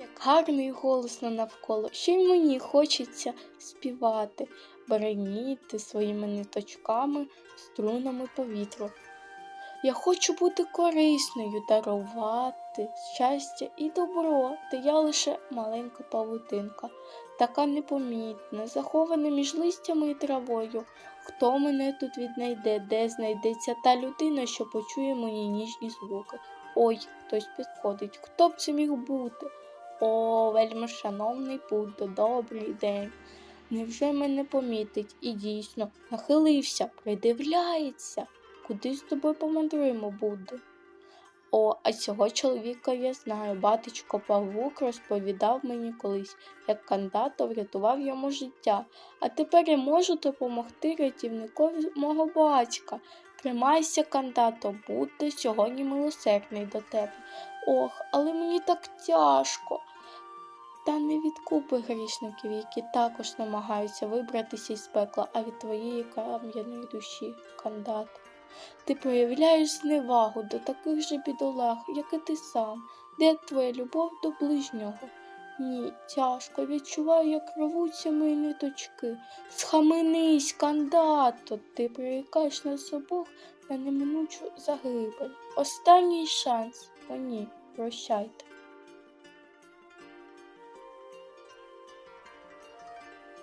Як гарно і голосно навколо, ще й мені хочеться співати, береніти своїми ниточками, струнами повітря. Я хочу бути корисною, дарувати щастя і добро, та я лише маленька павутинка, така непомітна, захована між листями і травою. Хто мене тут віднайде, де знайдеться та людина, що почує мої ніжні звуки? Ой, хтось підходить, хто б це міг бути? О, вельми шановний Буддо, добрий день. Невже мене помітить і дійсно нахилився, придивляється? Куди з тобою помандруємо, Буддо? О, а цього чоловіка я знаю. Батечко Павук розповідав мені колись, як кандато врятував йому життя. А тепер я можу допомогти рятівникові мого батька. Тримайся, кандато, Будда сьогодні милосердний до тебе. Ох, але мені так тяжко. Та не від купи грішників, які також намагаються вибратися із пекла, а від твоєї кам'яної душі, кандат. Ти проявляєш зневагу до таких же бідолах, як і ти сам. Де твоя любов до ближнього? Ні, тяжко відчуваю, як рвуться мої ниточки. Схаменись, кандато, ти прирікаєш нас обох на неминучу загибель. Останній шанс. О ні, прощайте.